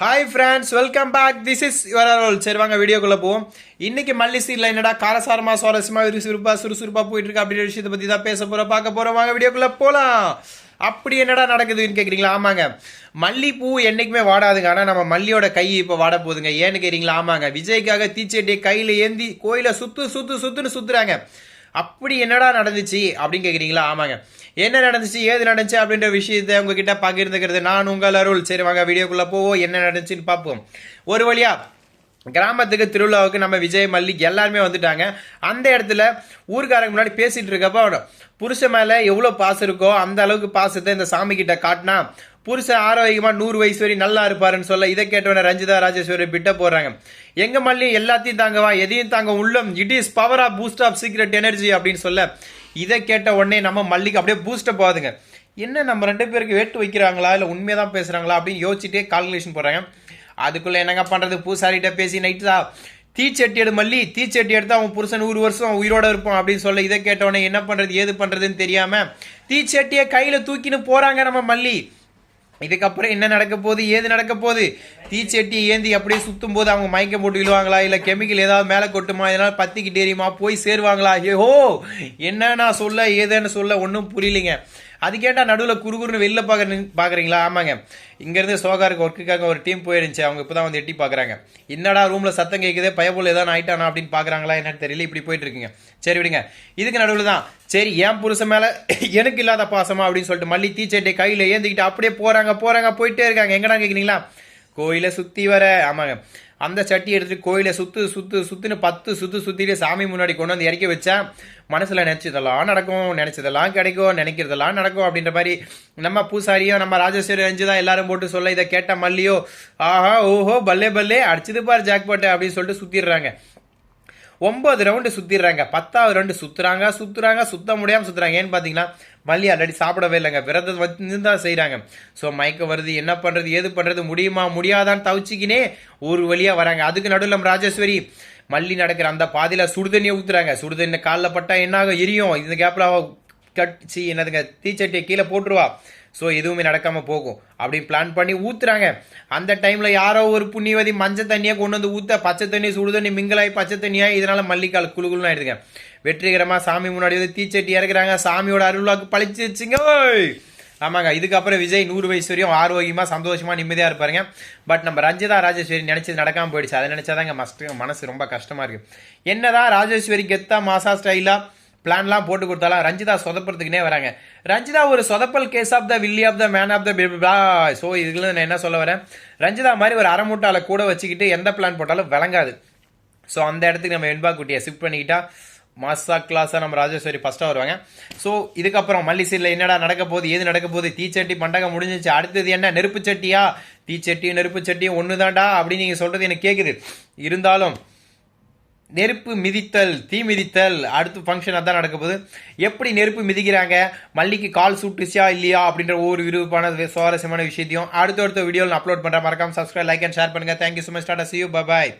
Hi friends welcome back this is your roll சரி வாங்க வீடியோக்குள்ளே போவோம். இன்னைக்கு மல்லி சீரில் என்னடா காரசாரமா சுவாரஸ்யமா விறுவிறுப்பா சுறுசுறுப்பாக போயிட்டு இருக்கு அப்படின்ற விஷயத்தை பற்றி தான் பேச போகிறோம் பார்க்க போகிறோம் வாங்க வீடியோக்குள்ளே போகலாம் அப்படி என்னடா நடக்குதுன்னு கேட்குறீங்களா ஆமாங்க. மல்லிப்பூ என்றைக்குமே வாடாதுங்க. ஆனால் நம்ம மல்லியோட கை இப்போ வாட போகுதுங்க. ஏன்னு கேட்குறீங்களா ஆமாங்க. விஜய்க்காக தீச்செட்டியை கையில் ஏந்தி கோயிலை சுற்று சுத்து சுற்றுன்னு சுத்துறாங்க. அப்படி என்னடா நடந்துச்சு? அப்படின்னு கேட்குறீங்களா ஆமாங்க. என்ன நடந்துச்சு? ஏது நடந்துச்சு? அப்படின்ற விஷயத்தை உங்ககிட்ட பகிர்ந்துக்கிறது நான் உங்கள் அருள். சரி வாங்க வீடியோக்குள்ளே போவோம். என்ன நடந்துச்சுன்னு பார்ப்போம். ஒரு வழியாக கிராமத்துக்கு திருவிழாவுக்கு நம்ம விஜய் மல்லிக் எல்லாருமே வந்துட்டாங்க. அந்த இடத்துல ஊருக்காரங்க முன்னாடி பேசிகிட்டு இருக்கப்போ புருஷன் மேலே எவ்வளோ பாசம் இருக்கோ அந்த அளவுக்கு பாசத்தை இந்த சாமி கிட்ட காட்டினா புருஷன் ஆரோக்கியமாக நூறு வயசு வரை நல்லா இருப்பாருன்னு சொல்ல இதை கேட்டவன ரஞ்சிதா ராஜேஸ்வரி பிட்ட போகிறாங்க எங்க மல்லி எல்லாத்தையும் தாங்கவா எதையும் தாங்க உள்ளம். It is power of boost of secret energy அப்படின்னு சொல்ல இதை கேட்ட உடனே நம்ம மல்லிக்கு அப்படியே பூஸ்டப் ஆகுதுங்க என்ன நம்ம ரெண்டு பேருக்கு வேட்டு வைக்கிறாங்களா இல்லை உண்மையாக தான் பேசுகிறாங்களா அப்படின்னு யோசிச்சுட்டே கால்குலேஷன் போடுறாங்க. அதுக்குள்ளே என்னங்க பண்ணுறது பூசாரிகிட்ட பேசி நைட்டு தீச்சட்டி எடு மல்லி தீச்சட்டி எடுத்தால் அவன் புருஷன் நூறு வருஷம் உயிரோட இருப்பான் அப்படின்னு சொல்ல இதை கேட்டவொடனே என்ன பண்ணுறது ஏது பண்ணுறதுன்னு தெரியாமல் தீச்சட்டியை கையில் தூக்கின்னு போகிறாங்க நம்ம மல்லி. இதுக்கப்புறம் என்ன நடக்க போகுது? ஏது நடக்க போகுது? தீச்சட்டி ஏந்தி அப்படியே சுத்தும் போது அவங்க மயக்கம் போட்டு விழுவாங்களா? இல்ல கெமிக்கல் ஏதாவது மேல கொட்டுமா? இதனால பத்திக்கிட்டு எரியுமா போய் சேருவாங்களா? ஏஹோ என்ன நான் சொல்ல ஏதேன்னு சொல்ல ஒன்றும் புரியலைங்க. அது கேட்டால் நடுவில் குறுகுறுன்னு வெளில பார்க்க பார்க்குறீங்களா? ஆமாங்க. இங்கேருந்து சோகாருக்கு ஒர்க்குக்காக ஒரு டீம் போயிருந்துச்சு. அவங்க இப்போ தான் வந்து எட்டி பார்க்குறாங்க. என்னடா ரூமில் சத்தம் கேட்குதே பயபோல் ஏதாவது ஆயிட்டானா அப்படின்னு பார்க்குறாங்களா? என்னன்னு தெரியல. இப்படி போயிட்டு இருக்குங்க. சரி விடுங்க. இதுக்கு நடுவில் தான். சரி என் புருஷன் மேலே எனக்கு இல்லாத பாசமா அப்படின்னு சொல்லிட்டு மல்லி தீச்சட்டை கையில் ஏந்திக்கிட்டு அப்படியே போகிறாங்க போகிறாங்க போயிட்டே இருக்காங்க. எங்கடா கேட்குறீங்களா கோயிலை சுற்றி வர ஆமாங்க. அந்த சட்டி எடுத்து கோயிலை சுத்து சுத்து சுத்துன்னு பத்து சுத்து சுத்திட்டு சாமி முன்னாடி கொண்டு வந்து இறக்கி வச்சா மனசில் நினச்சதெல்லாம் நடக்கும் நினச்சதெல்லாம் கிடைக்கும் நினைக்கிறதெல்லாம் நடக்கும் அப்படின்ற மாதிரி நம்ம பூசாரியோ நம்ம ராஜேஸ்வரி ரஞ்சிதா எல்லாரும் போட்டு சொல்ல இதை கேட்ட மல்லியோ ஆஹா ஓஹோ பல்லே பல்லே அடிச்சது பார் ஜாக்பாட்டு அப்படின்னு சொல்லிட்டு சுத்திடுறாங்க. ஒன்பது ரவுண்டு சுத்திடுறாங்க. பத்தாவது ரவுண்டு சுத்துறாங்க. சுத்துறாங்க. சுத்த முடியாமல் சுத்துறாங்க. ஏன்னு பார்த்தீங்கன்னா மல்லி ஆல்ரெடி சாப்பிடவே இல்லைங்க. விரதம் வந்து தான் செய்கிறாங்க ஸோ மயக்கம் வருது. என்ன பண்ணுறது ஏது பண்ணுறது முடியுமா? முடியாதான்னு தவிச்சிக்கினே ஒரு வழியாக வராங்க. அதுக்கு நடுவில் நம்ம ராஜேஸ்வரி மல்லி நடக்கிற அந்த பாதியில சுடுதண்ணியை ஊத்துறாங்க. சுடுதண்ணி காலில் பட்டா என்னாகும்? எரியும். இந்த கேப்பில் கட்சி என்னதுங்க? தீச்சட்டியை கீழே போட்டுருவா. ஸோ எதுவுமே நடக்காமல் போகும். அப்படின்னு பிளான் பண்ணி ஊற்றுறாங்க அந்த டைமில் யாரோ ஒரு புண்ணியவதி மஞ்சள் தண்ணியாக கொண்டு வந்து ஊற்ற பச்சை தண்ணி சுடு தண்ணி மிங்கலாய் பச்சை தண்ணியாக இதனால் மல்லிக்கால் குழுகுலாம் ஆயிடுதுங்க. வெற்றிகரமாக சாமி முன்னாடி வந்து தீச்சட்டி இறக்குறாங்க. சாமியோட அருள்வாக்கு பழிச்சிருச்சுங்க ஆமாங்க இதுக்கப்புறம் விஜய் நூறு வயசு வரையும் ஆரோக்கியமாக சந்தோஷமாக நிம்மதியாக இருப்பாருங்க. பட் நம்ம ரஞ்சிதா ராஜேஸ்வரி நினச்சது நடக்காமல் போயிடுச்சு. அதை நினைச்சாதாங்க மஸ்ட் மனசு ரொம்ப கஷ்டமாக இருக்கு. என்னதான் ராஜேஸ்வரி கெத்தா மாசா ஸ்டைலாக பிளான்லாம் போட்டு கொடுத்தாலும் ரஞ்சிதா சொதப்புறதுக்குனே வராங்க. ரஞ்சிதா ஒரு சொதப்பல் case of the willy of the man of the so இதுல நான் என்ன சொல்ல வரேன்? ரஞ்சிதா மாதிரி ஒரு அரை மூட்டால கூட வச்சுக்கிட்டு எந்த பிளான் போட்டாலும் விளங்காது. ஸோ அந்த இடத்துக்கு நம்ம வெண்பா குட்டியை ஷிஃப்ட் பண்ணிக்கிட்டா மாஸ்டா கிளாஸாக நம்ம ராஜேஸ்வரி ஃபஸ்ட்டாக வருவாங்க. ஸோ இதுக்கப்புறம் மல்லிசீரில் என்னடா நடக்க போகுது ஏது நடக்க போகுது? தீச்சட்டி பண்டகம் முடிஞ்சிச்சு. அடுத்தது என்ன? நெருப்பு சட்டியா? தீச்சட்டியும் நெருப்பு சட்டியும் ஒன்று தான்டா அப்படின்னு நீங்கள் சொல்கிறது எனக்கு கேட்குது இருந்தாலும் நெருப்பு மிதித்தல் தீ மிதித்தல் அடுத்து ஃபங்க்ஷன் அதான் நடக்க போகுது. எப்படி நெருப்பு மிதிக்கிறாங்க? மல்லிக்கு கால் சுட்டுச்சா இல்லையா? அப்படின்ற ஒரு விருப்பான சுவாரஸ்யமான விஷயத்தையும் அடுத்த அடுத்த வீடியோவில் அப்லோட் பண்ணுறேன் மறக்காம சப்ஸ்கிரைப் லைக் அண்ட் ஷேர் பண்ணுங்கள் thank you so much tata see you bye